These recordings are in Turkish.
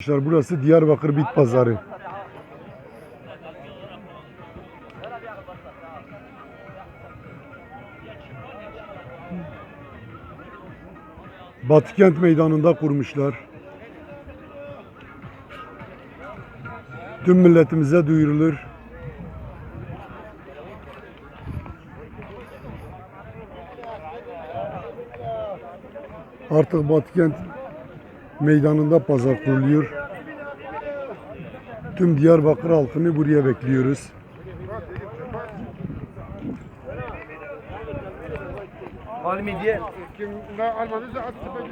Arkadaşlar burası Diyarbakır Bit Pazarı. Batıkent Meydanı'nda kurmuşlar. Tüm milletimize duyurulur. Artık Batıkent Meydanı'nda pazar kuruluyor. Tüm Diyarbakır halkını buraya bekliyoruz. Halimi diye. Kim ne almadıysa at sepeti.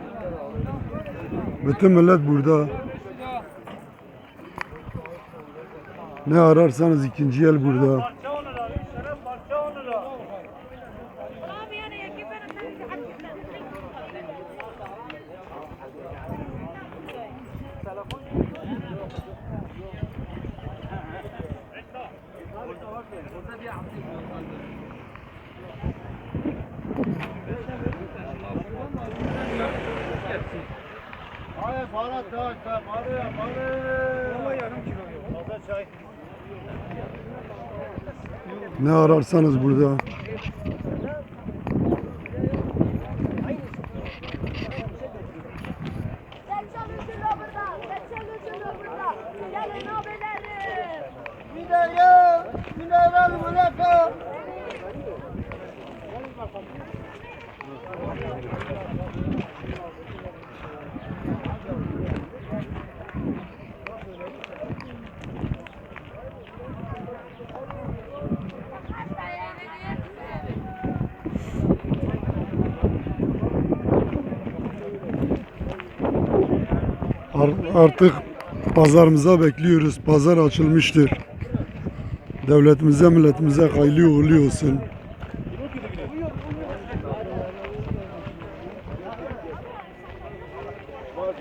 Bütün millet burada. Ne ararsanız ikinci el burada. Para tak tak para ya para. Vallahi yarım kilo. Fazla çay. Ne ararsanız burada. Seksen üçünü burada. Seksen üçünü burada. Gelin abilerim. Gidelim. Gidelim bırakın. Ar- Artık pazarımıza bekliyoruz. Pazar açılmıştır. Devletimize, milletimize hayırlı uğurlu olsun.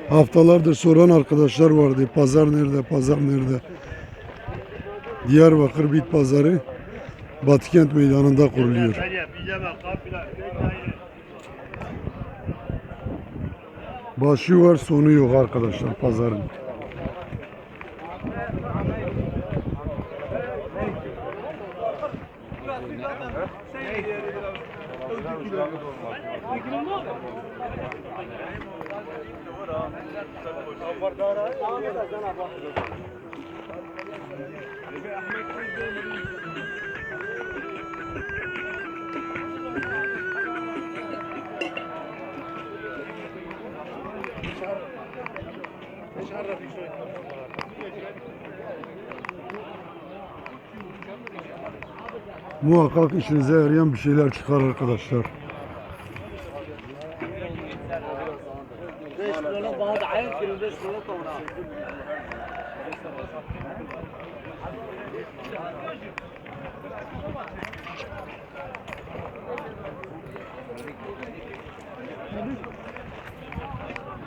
Haftalardır soran arkadaşlar vardı. Pazar nerede, pazar nerede? Diyarbakır Bit Pazarı Batıkent Meydanı'nda kuruluyor. Başı var, sonu yok arkadaşlar pazarın. Muhakkak işinize yarayan bir şeyler çıkar arkadaşlar. Bana da ayın kilo 5 kilo kavra.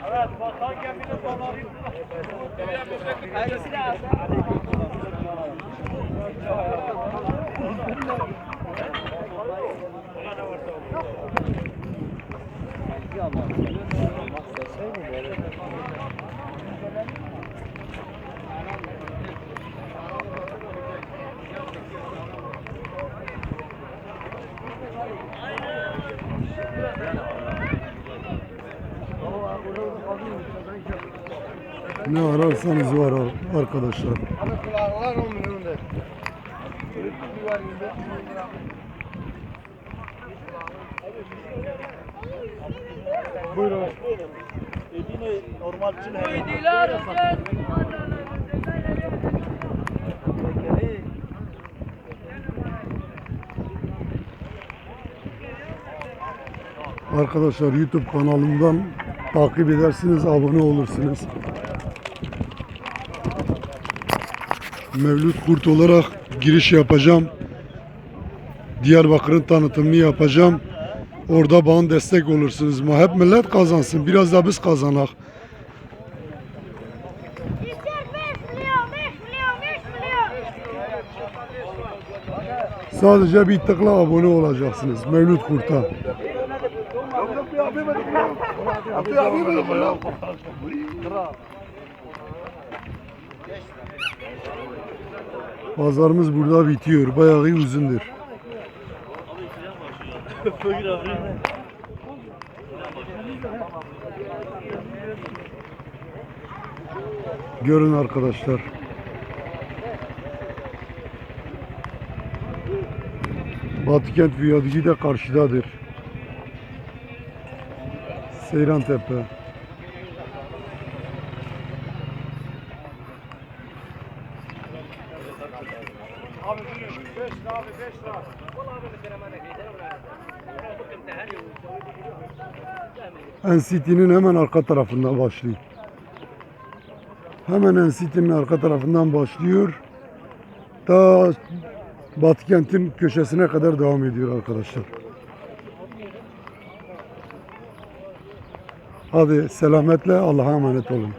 Evet, bakan gemini doları. Ailesi de Ne ararsanız var ar- arkadaşlar. Hadi kulaklar 10 milyon de. Buyurun. Arkadaşlar YouTube kanalımdan takip edersiniz, abone olursunuz. Mevlüt Kurt olarak giriş yapacağım. Diyarbakır'ın tanıtımını yapacağım. Orada bana destek olursunuz. Ma hep millet kazansın. Biraz da biz kazanak. İçer 5 milyon, 5 milyon, 5 milyon. Sadece bir tıkla abone olacaksınız. Mevlüt Kurt'a. Pazarımız burada bitiyor. Bayağı uzundur. Görün arkadaşlar. Batıkent Viyadüğü de karşıdadır. Seyran Tepe. Abi 5 lira abi 5 lira. NCT'nin hemen arka tarafından başlıyor. Hemen NCT'nin arka tarafından başlıyor. Ta Batıkent'in köşesine kadar devam ediyor arkadaşlar. Hadi selametle Allah'a emanet olun.